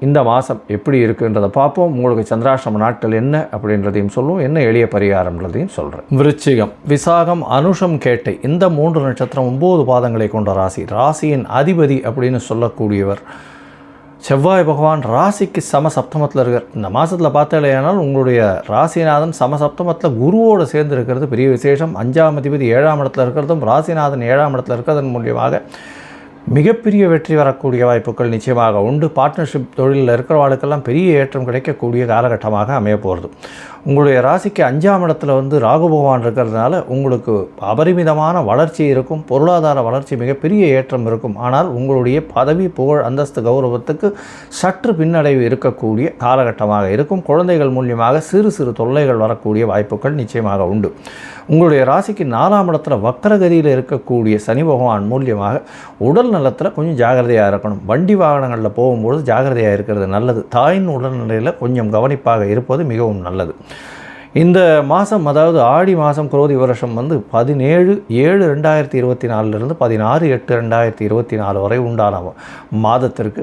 இந்த மாதம் எப்படி இருக்குன்றதை பார்ப்போம். உங்களுக்கு சந்திராசிரம நாட்கள் என்ன அப்படின்றதையும் சொல்லுவோம். என்ன எளிய பரிகாரம்ன்றதையும் சொல்கிறேன் விருச்சிகம் விசாகம் அனுஷம் கேட்டை இந்த மூன்று நட்சத்திரம் ஒம்பது பாதங்களை கொண்ட ராசி. ராசியின் அதிபதி அப்படின்னு சொல்லக்கூடியவர் செவ்வாய் பகவான் ராசிக்கு சம சப்தமத்தில் இருக்கார். இந்த மாதத்தில் பார்த்தாலேயானால் உங்களுடைய ராசிநாதன் சம சப்தமத்தில் குருவோடு சேர்ந்து இருக்கிறது பெரிய விசேஷம். அஞ்சாம் அதிபதி ஏழாம் இடத்துல இருக்கிறதும் ராசிநாதன் ஏழாம் இடத்துல இருக்கிறதன் மூலியமாக மிகப்பெரிய வெற்றி வரக்கூடிய வாய்ப்புகள் நிச்சயமாக உண்டு. பார்ட்னர்ஷிப் தொழிலில் இருக்கிறவாளுக்கெல்லாம் பெரிய ஏற்றம் கிடைக்கக்கூடிய காலகட்டமாக அமைய போகிறது. உங்களுடைய ராசிக்கு அஞ்சாம் இடத்துல வந்து ராகு பகவான் இருக்கிறதுனால உங்களுக்கு அபரிமிதமான வளர்ச்சி இருக்கும். பொருளாதார வளர்ச்சி மிகப்பெரிய ஏற்றம் இருக்கும். ஆனால் உங்களுடைய பதவி புகழ் அந்தஸ்து கௌரவத்துக்கு சற்று பின்னடைவு இருக்கக்கூடிய காலகட்டமாக இருக்கும். குழந்தைகள் மூலியமாக சிறு சிறு தொல்லைகள் வரக்கூடிய வாய்ப்புகள் நிச்சயமாக உண்டு. உங்களுடைய ராசிக்கு நாலாம் இடத்துல வக்கரகதியில் இருக்கக்கூடிய சனி பகவான் மூலியமாக உடல் நலத்தில் கொஞ்சம் ஜாகிரதையாக இருக்கணும். வண்டி வாகனங்களில் போகும்போது ஜாகிரதையாக இருக்கிறது நல்லது. தாயின் உடல்நிலையில் கொஞ்சம் கவனிப்பாக இருப்பது மிகவும் நல்லது. இந்த மாதம் அதாவது ஆடி மாதம் குரோதி வருஷம் வந்து பதினேழு ஏழு ரெண்டாயிரத்தி இருபத்தி நாலுலேருந்து பதினாறு எட்டு ரெண்டாயிரத்தி இருபத்தி நாலு வரை உண்டான மாதத்திற்கு.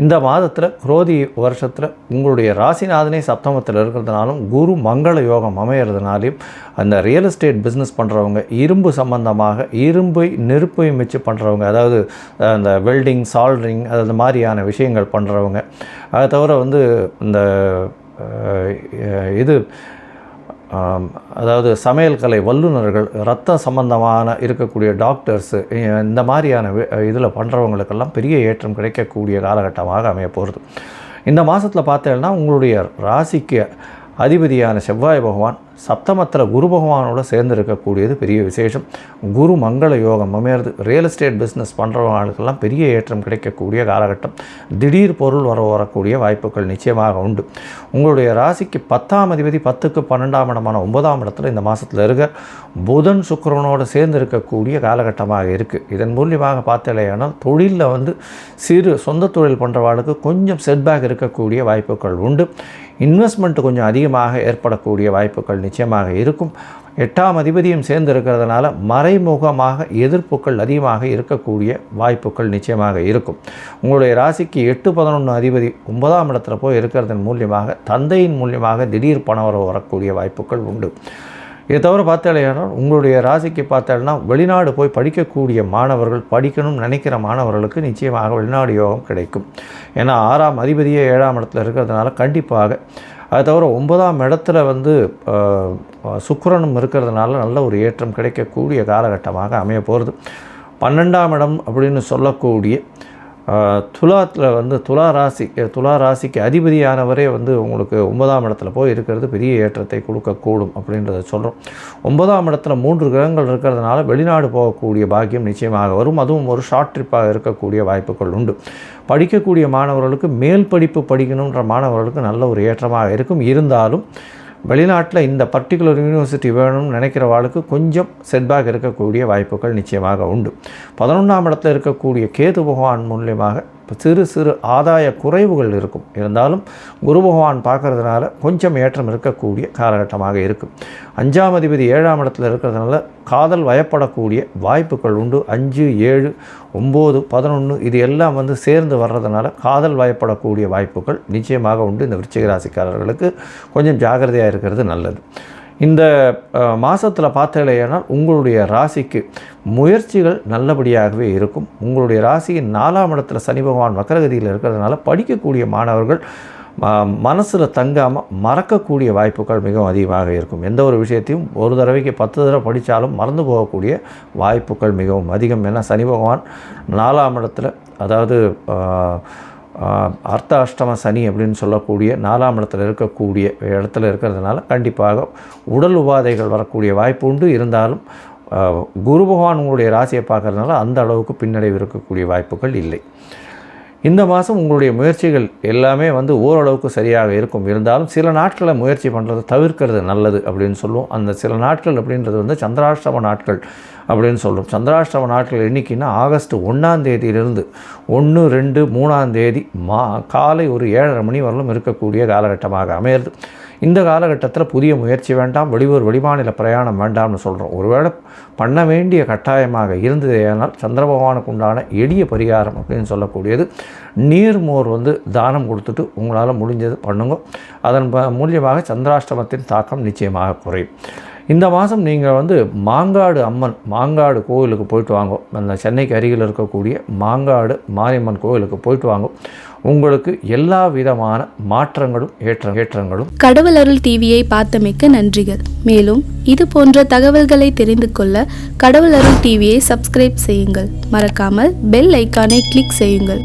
இந்த மாதத்தில் குரோதி வருஷத்தில் உங்களுடைய ராசிநாதனே சப்தமத்தில் இருக்கிறதுனாலும் குரு மங்கள யோகம் அமையிறதுனாலையும் அந்த ரியல் எஸ்டேட் பிஸ்னஸ் பண்ணுறவங்க இரும்பு சம்பந்தமாக இரும்பை நெருப்பை வச்சு பண்ணுறவங்க அதாவது அந்த வெல்டிங் சால்ட்ரிங் அது மாதிரியான விஷயங்கள் பண்ணுறவங்க அதை தவிர வந்து இந்த இது அதாவது சமையல் கலை வல்லுநர்கள் ரத்த சம்பந்தமான இருக்கக்கூடிய டாக்டர்ஸு இந்த மாதிரியான இதில் பண்ணுறவங்களுக்கெல்லாம் பெரிய ஏற்றம் கிடைக்கக்கூடிய காலகட்டமாக அமைய போகிறது இந்த மாதத்தில் பார்த்தேன்னா உங்களுடைய ராசிக்கு அதிபதியான செவ்வாய் பகவான் சப்தமத்தில் குரு பகவானோட சேர்ந்து இருக்கக்கூடியது பெரிய விசேஷம். குரு மங்கள யோகம் அமையிறது. ரியல் எஸ்டேட் பிஸ்னஸ் பண்ணுறவங்களுக்கெல்லாம் பெரிய ஏற்றம் கிடைக்கக்கூடிய காலகட்டம். திடீர் பொருள் வர வரக்கூடிய வாய்ப்புகள் நிச்சயமாக உண்டு. உங்களுடைய ராசிக்கு பத்தாம் அதிபதி பத்துக்கு பன்னெண்டாம் இடமான ஒன்பதாம் இடத்துல இந்த மாதத்தில் இருக்க புதன் சுக்கரனோடு சேர்ந்து இருக்கக்கூடிய காலகட்டமாக இருக்குது இதன் மூலியமாக பார்த்தலையானால் தொழிலில் வந்து சிறு சொந்த தொழில் பண்ணுறவாளுக்கு கொஞ்சம் செட்பேக் இருக்கக்கூடிய வாய்ப்புகள் உண்டு. இன்வெஸ்ட்மெண்ட் கொஞ்சம் அதிகமாக ஏற்படக்கூடிய வாய்ப்புகள் நிச்சயமாக இருக்கும். எட்டாம் அதிபதியும் சேர்ந்து இருக்கிறதுனால மறைமுகமாக எதிர்ப்புகள் அதிகமாக இருக்கக்கூடிய வாய்ப்புகள் நிச்சயமாக இருக்கும். உங்களுடைய ராசிக்கு எட்டு பதினொன்று அதிபதி ஒன்பதாம் இடத்துல போய் இருக்கிறதன் மூலியமாக தந்தையின் மூலியமாக திடீர் பணவரவு வரக்கூடிய வாய்ப்புகள் உண்டு. இதை தவிர பார்த்தாலேயானால் உங்களுடைய ராசிக்கு பார்த்தாலும்னா வெளிநாடு போய் படிக்கக்கூடிய மாணவர்கள் படிக்கணும்னு நினைக்கிற மாணவர்களுக்கு நிச்சயமாக வெளிநாடு யோகம் கிடைக்கும். ஏன்னா ஆறாம் அதிபதியே ஏழாம் இடத்துல இருக்கிறதுனால கண்டிப்பாக அது தவிர ஒன்பதாம் இடத்துல வந்து சுக்கரனும் இருக்கிறதுனால நல்ல ஒரு ஏற்றம் கிடைக்கக்கூடிய காலகட்டமாக அமைய போகிறது பன்னெண்டாம் இடம் அப்படின்னு சொல்லக்கூடிய துலாத்தில் வந்து துலா ராசி துலா ராசிக்கு அதிபதியானவரே வந்து உங்களுக்கு ஒன்பதாம் இடத்துல போய் இருக்கிறது பெரிய ஏற்றத்தை கொடுக்கக்கூடும் அப்படின்றத சொல்கிறோம் ஒன்பதாம் இடத்துல மூன்று கிரகங்கள் இருக்கிறதுனால வெளிநாடு போகக்கூடிய பாக்கியம் நிச்சயமாக வரும். அதுவும் ஒரு ஷார்ட் ட்ரிப்பாக இருக்கக்கூடிய வாய்ப்புகள் உண்டு. படிக்கக்கூடிய மாணவர்களுக்கு மேல் படிப்பு படிக்கணுன்ற மாணவர்களுக்கு நல்ல ஒரு ஏற்றமாக இருக்கும். இருந்தாலும் வெளிநாட்டில் இந்த பர்டிகுலர் யூனிவர்சிட்டி வேணும்னு நினைக்கிற வாழ்க்கை கொஞ்சம் செட்பேக் இருக்கக்கூடிய வாய்ப்புகள் நிச்சயமாக உண்டு. பதினொன்றாம் இடத்துல இருக்கக்கூடிய கேது பகவான் மூலியமாக சிறு சிறு ஆதாய குறைவுகள் இருக்கும். இருந்தாலும் குரு பகவான் பார்க்கறதுனால கொஞ்சம் ஏற்றம் இருக்கக்கூடிய காலகட்டமாக இருக்கும். அஞ்சாம் அதிபதி ஏழாம் இடத்துல இருக்கிறதுனால காதல் வயப்படக்கூடிய வாய்ப்புகள் உண்டு. அஞ்சு ஏழு ஒம்பது பதினொன்று இது எல்லாம் வந்து சேர்ந்து வர்றதுனால காதல் வயப்படக்கூடிய வாய்ப்புகள் நிச்சயமாக உண்டு இந்த விருச்சிக ராசிக்காரர்களுக்கு. கொஞ்சம் ஜாகிரதையாக இருக்கிறது நல்லது. இந்த மாதத்தில் பார்த்தீங்களேனால் உங்களுடைய ராசிக்கு முயற்சிகள் நல்லபடியாகவே இருக்கும். உங்களுடைய ராசியின் நாலாம் இடத்துல சனி பகவான் வக்கரகதியில் இருக்கிறதுனால படிக்கக்கூடிய மாணவர்கள் மனசில் தங்காமல் மறக்கக்கூடிய வாய்ப்புகள் மிகவும் அதிகமாக இருக்கும். எந்த ஒரு விஷயத்தையும் ஒரு தடவைக்கு பத்து தடவை படித்தாலும் மறந்து போகக்கூடிய வாய்ப்புகள் மிகவும் அதிகம். ஏன்னா சனி பகவான் நாலாம் இடத்துல அதாவது அர்த்த அஷ்டம சனி அப்படின்னு சொல்லக்கூடிய நாலாம் இடத்துல இருக்கக்கூடிய இடத்துல இருக்கிறதுனால கண்டிப்பாக உடல் உபாதைகள் வரக்கூடிய வாய்ப்பு உண்டு. இருந்தாலும் குரு பகவான் உங்களுடைய ராசியை பார்க்கறதுனால அந்த அளவுக்கு பின்னடைவு இருக்கக்கூடிய வாய்ப்புகள் இல்லை. இந்த மாதம் உங்களுடைய முயற்சிகள் எல்லாமே வந்து ஓரளவுக்கு சரியாக இருக்கும். இருந்தாலும் சில நாட்களை முயற்சி பண்ணுறது தவிர்க்கிறது நல்லது அப்படின்னு சொல்லுவோம். அந்த சில நாட்கள் அப்படின்றது வந்து சந்திராஷ்டம நாட்கள் அப்படின்னு சொல்லும் சந்திராஷ்டம நாட்கள் எண்ணிக்கைன்னா ஆகஸ்ட் ஒன்றாம் தேதியிலிருந்து ஒன்று ரெண்டு மூணாம் தேதி மா காலை ஒரு ஏழரை மணி வரலும் இருக்கக்கூடிய காலகட்டமாக அமையிறது. இந்த காலகட்டத்தில் புதிய முயற்சி வேண்டாம் வெளியூர் வெளிமாநில பிரயாணம் வேண்டாம்னு சொல்கிறோம் ஒருவேளை பண்ண வேண்டிய கட்டாயமாக இருந்ததேயானால் சந்திர பகவானுக்கு உண்டான எளிய பரிகாரம் அப்படின்னு சொல்லக்கூடியது. நீர்மோர் வந்து தானம் கொடுத்துட்டு உங்களால் முடிஞ்சது பண்ணுங்க. அதன் ப- மூலியமாக சந்திராஷ்டமத்தின் தாக்கம் நிச்சயமாக குறையும். இந்த மாதம் நீங்கள் வந்து மாங்காடு அம்மன் மாங்காடு கோவிலுக்கு போயிட்டு வாங்க. அந்த சென்னைக்கு அருகில் இருக்கக்கூடிய மாங்காடு மாரியம்மன் கோவிலுக்கு போயிட்டு வாங்க. உங்களுக்கு எல்லா விதமான மாற்றங்களும் ஏற்ற ஏற்றங்களும். கடவுள் அருள் டிவியை பார்த்தமைக்கு நன்றிகள். மேலும் இது போன்ற தகவல்களை தெரிந்து கொள்ள கடவுள் அருள் டிவியை சப்ஸ்கிரைப் செய்யுங்கள். மறக்காமல் பெல் ஐக்கானை கிளிக் செய்யுங்கள்.